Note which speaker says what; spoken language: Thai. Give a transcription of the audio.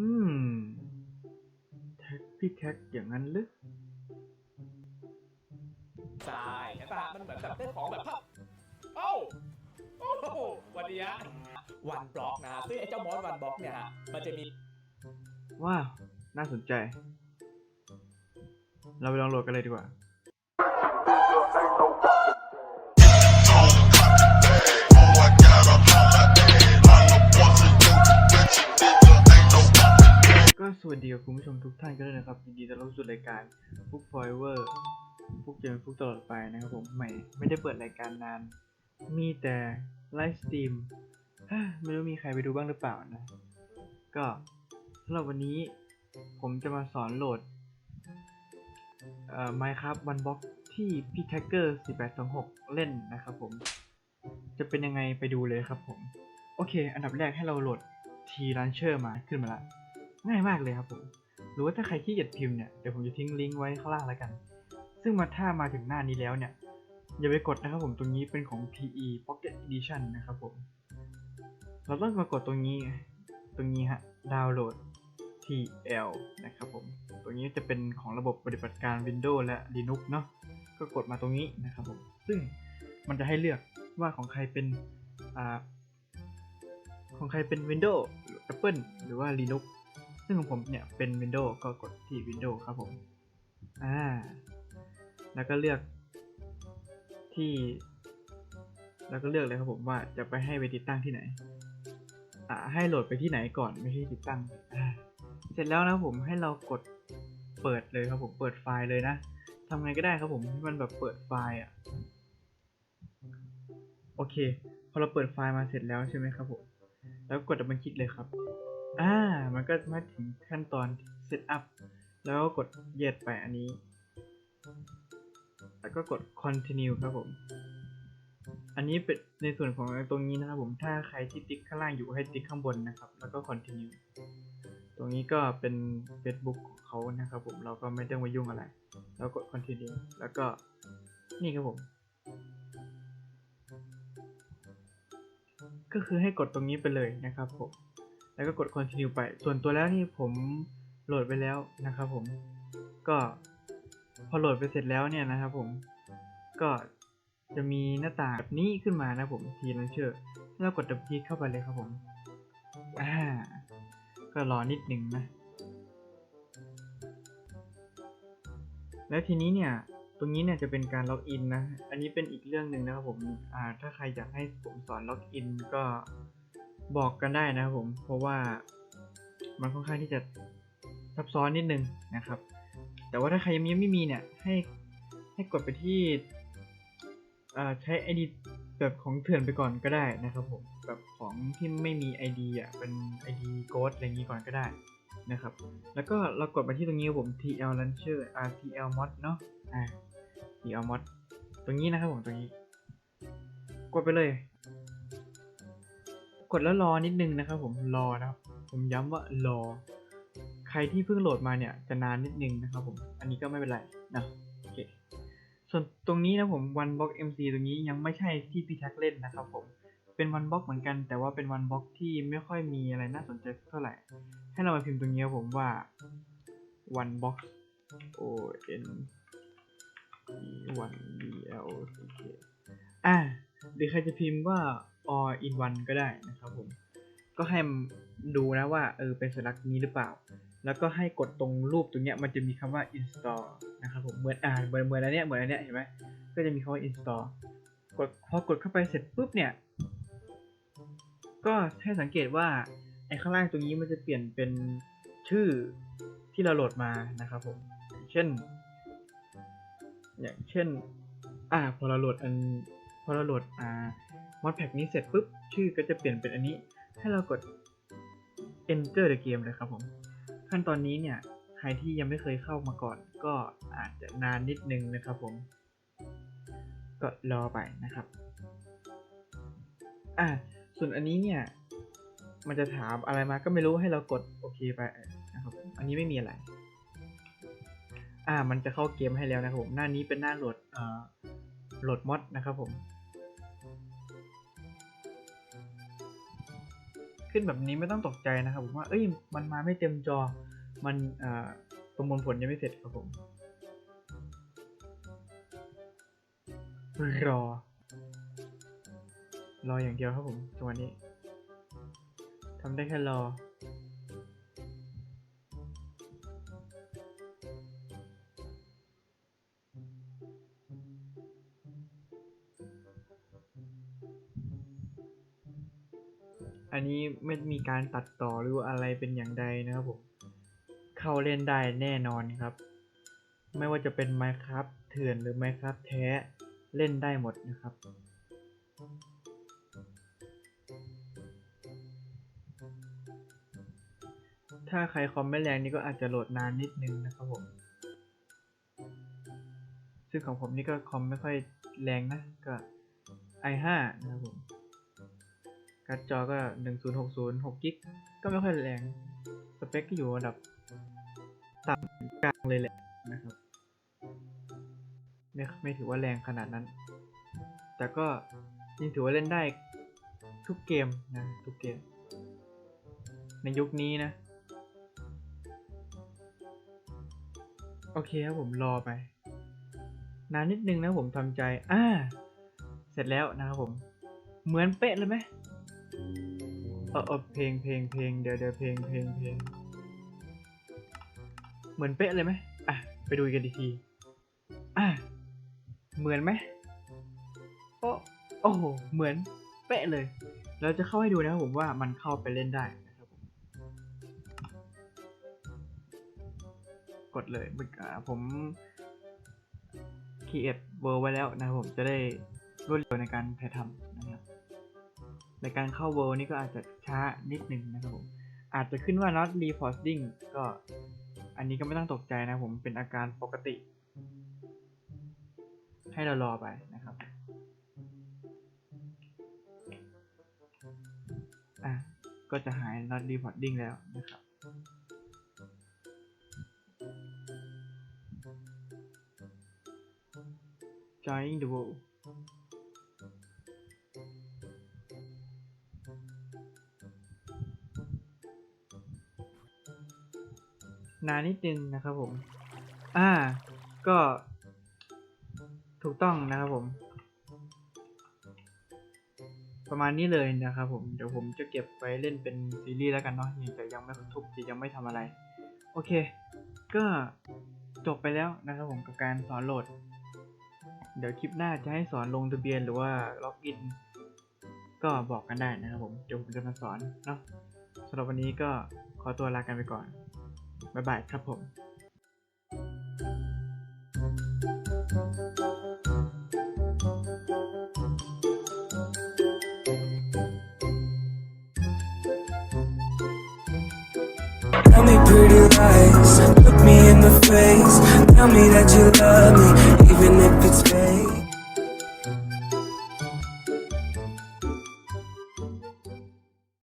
Speaker 1: อืม แท็กพี่แท็กอย่างนั้นหรือ
Speaker 2: ใช่เห็นปะมันเหมือนแบบได้ของแบบภาพโอ้าโอ้โหวันนี้วันบล็อกนะซึ่งไอ้เจ้ามอสวันบล็อกเนี่ยฮะมันจะมี
Speaker 1: ว้าว น่าสนใจ เราไปลองโหลดกันเลยดีกว่า สวัสดีกับคุณผู้ชมทุกท่านกันด้วยนะครับยินดีต้อนรับสู่รายการฟุกฟอยเวอร์ฟุกเกมฟุกตลอดไปนะครับผมไม่ไม่ได้เปิดรายการนาน มีแต่ไลฟ์สตรีมไม่รู้มีใครไปดูบ้างหรือเปล่านะ ก็สำหรับวันนี้ผมจะมาสอนโหลดเอ่อ Minecraft One Box ที่พี่แท็กเกอร์4826 เล่นนะครับผม จะเป็นยังไงไปดูเลยครับผม โอเค อันดับแรกให้เราโหลด T Launcher มาขึ้นมาละ ง่ายมากเลยครับผมหรือว่าถ้าใครขี้เกียจพิมพ์เนี่ยเดี๋ยวผมจะทิ้งลิงก์ไว้ข้างล่างแล้วกัน ซึ่งมาถ้ามาถึงหน้านี้แล้วเนี่ย อย่าไปกดนะครับผมตรงนี้เป็นของ PE Pocket Edition นะครับผม เราต้องมากดตรงนี้ ตรงนี้ฮะดาวน์โหลด TL นะครับผมตรงนี้จะเป็นของระบบปฏิบัติการ Windows และ Linux เนาะก็กดมาตรงนี้นะครับผม ซึ่งมันจะให้เลือกว่าของใครเป็นอ่าของใครเป็น Windows Apple หรือว่า Linux ซึ่งของผมเนี่ยเป็น Windows ก็กดที่ Windows ครับผม อ่า แล้วก็เลือกที่ แล้วก็เลือกเลยครับผมว่าจะไปให้ไปติดตั้งที่ไหน อ่า ให้โหลดไปที่ไหนก่อนไม่ใช่ติดตั้ง อ่า เสร็จแล้วนะผมให้เรากดเปิดเลยครับผมเปิดไฟล์เลยนะทำไงก็ได้ครับผมให้มันแบบเปิดไฟล์อะ โอเค พอเราเปิดไฟล์มาเสร็จแล้วใช่ไหมครับผม แล้วกดดับเบิลคลิกเลยครับ อ่า มันก็มาถึงขั้นตอนเซตอัพแล้วก็กดเหยียดไปอันนี้ แล้วก็กด continue ครับผม อันนี้เป็นในส่วนของตรงนี้นะครับผม ถ้าใครที่ติ๊กข้างล่างอยู่ให้ติ๊กข้างบนนะครับ แล้วก็ continue ตรงนี้ก็เป็น Facebook ของเขานะครับผม เราก็ไม่ต้องมายุ่งอะไร แล้วกด continue แล้วก็นี่ครับผม ก็คือให้กดตรงนี้ไปเลยนะครับผม แล้วก็กด continue ไป ส่วนตัวแล้วนี่ผมโหลดไปแล้วนะครับผม ก็พอโหลดไปเสร็จแล้วเนี่ยนะครับผม ก็จะมีหน้าต่างแบบนี้ขึ้นมานะผมทีลันเชอร์แล้วกดดับคลิกเข้าไปเลยครับผม อ่า ก็รอนิดหนึ่งนะ แล้วทีนี้เนี่ย ตรงนี้เนี่ยจะเป็นการล็อกอินนะ อันนี้เป็นอีกเรื่องหนึ่งนะครับผม อ่า ถ้าใครอยากให้ผมสอนล็อกอินก็ บอกกันได้นะครับผม เพราะว่ามันค่อนข้างที่จะซับซ้อนนิดนึงนะครับ แต่ว่าถ้าใครยังไม่มีเนี่ยให้ให้กดไปที่อ่าใช้ ID แบบของเถื่อนไปก่อนก็ได้นะครับผมแบบของที่ไม่มี ID อะเป็น ID Ghost อะไรอย่างงี้ก่อนก็ได้นะครับ แล้วก็เรากดมาที่ตรงนี้ผม TL Launcher RTL Mod เนาะอ่า TL Mod ตรงนี้นะครับผมตรงนี้ กดไปเลย กดแล้วรอนิดนึงนะครับผมรอนะครับ ผมย้ำว่ารอ ใครที่เพิ่งโหลดมาเนี่ยจะนานนิดนึงนะครับผมอันนี้ก็ไม่เป็นไรนะโอเคส่วนตรงนี้นะผม One Box MC ตรงนี้ยังไม่ใช่ที่พี่แท็กเล่นนะครับผมเป็น One Box เหมือนกัน แต่ว่าเป็น One Box ที่ไม่ค่อยมีอะไรน่าสนใจเท่าไหร่ ให้เรามาพิมพ์ตรงนี้ครับผมว่า One Box O N E 1 B L C K อ่าหรือใครจะพิมพ์ว่า all in one ก็ได้นะครับผมก็ให้ดูนะว่าเออเป็นสัญลักษณ์นี้หรือเปล่า แล้วก็ให้กดตรงรูปตรงเนี้ยมันจะมีคำว่า install นะครับผมเหมือนอ่าเหมือนเหมือนอันเนี้ยเหมือนอันเนี้ยเห็นไหมก็จะมีคำว่า install กดพอกดเข้าไปเสร็จปุ๊บเนี่ย ก็ให้สังเกตว่าไอ้ข้างล่างตรงนี้มันจะเปลี่ยนเป็นชื่อที่เราโหลดมานะครับผมเช่น อย่างเช่น อ่าพอเราโหลดอันพอเราโหลดอ่า มอดแพ็กนี้เสร็จปุ๊บ ชื่อก็จะเปลี่ยนเป็นอันนี้ ให้เรากด enter the game เลยครับผม ขั้นตอนนี้เนี่ย ใครที่ยังไม่เคยเข้ามาก่อน ก็อาจจะนานนิดนึงนะครับผม ก็รอไปนะครับ อ่า ส่วนอันนี้เนี่ย มันจะถามอะไรมาก็ไม่รู้ให้เรากดโอเคไปนะครับ อันนี้ไม่มีอะไรอ่ามันจะเข้าเกมให้แล้วนะครับผมหน้านี้เป็นหน้าโหลดเอ่อโหลดมอดนะครับผม ขึ้นแบบนี้ไม่ต้องตกใจนะครับผมว่าเอ้ยมันมาไม่เต็มจอ มันเอ่อประมวลผลยังไม่เสร็จครับผมรอ รออย่างเดียวครับผมจังหวะนี้ทำได้แค่รอ อันนี้ไม่มีการตัดต่อหรืออะไรเป็นอย่างใดนะครับผม เข้าเล่นได้แน่นอนครับ ไม่ว่าจะเป็น Minecraft เถื่อนหรือ Minecraft แท้เล่นได้หมดนะครับ ถ้าใครคอมไม่แรงนี่ก็อาจจะโหลดนานนิดนึงนะครับผม ซึ่งของผมนี่ก็คอมไม่ค่อยแรงนะก็ i5 นะครับผม การ์ดจอก็ 1060 6กิกก็ไม่ค่อยแรง สเปคก็อยู่ระดับต่ำกลางเลยแหละนะครับไม่ไม่ถือว่าแรงขนาดนั้น แต่ก็ยังถือว่าเล่นได้ทุกเกมนะทุกเกม ในยุคนี้นะ โอเคครับผมรอไป นานนิดนึงนะผมทำใจ อ่า เสร็จแล้วนะครับผม เหมือนเป๊ะเลยไหม เออเออเพลงเพลงเพลงเดี๋ยวเดี๋ยวเพลงเพลงเพลงเหมือนเป๊ะเลยไหมอะไปดูกันอีกทีอะเหมือนไหมโอ้โอ้โหเหมือนเป๊ะเลย เราจะเข้าให้ดูนะครับผมว่ามันเข้าไปเล่นได้นะครับผมกดเลยมึกอ่าผม create world ไว้แล้วนะครับผมจะได้รวดเร็วในการถ่ายทำนะครับ ในการเข้า world นี่ก็อาจจะช้านิดนึงนะครับผมอาจจะขึ้นว่า not reforcing ก็อันนี้ก็ไม่ต้องตกใจนะผมเป็นอาการปกติ ให้เรารอไปนะครับอะก็จะหาย not reporting แล้วนะครับ joining the world นานนิดนึงนะครับผม อ่า ก็ ถูกต้องนะครับผม ประมาณนี้เลยนะครับผม เดี๋ยวผมจะเก็บไว้เล่นเป็นซีรีส์แล้วกันเนาะยังจะยังไม่ทุบยังไม่ทำอะไร โอเค ก็จบไปแล้วนะครับผมกับการสอนโหลด เดี๋ยวคลิปหน้าจะให้สอนลงทะเบียนหรือว่าล็อกอิน ก็บอกกันได้นะครับผมเดี๋ยวผมจะมาสอนเนาะสำหรับวันนี้ก็ขอตัวลากันไปก่อน บ๊ายบายครับผม
Speaker 3: Tell me pretty lies, look me in the face. Tell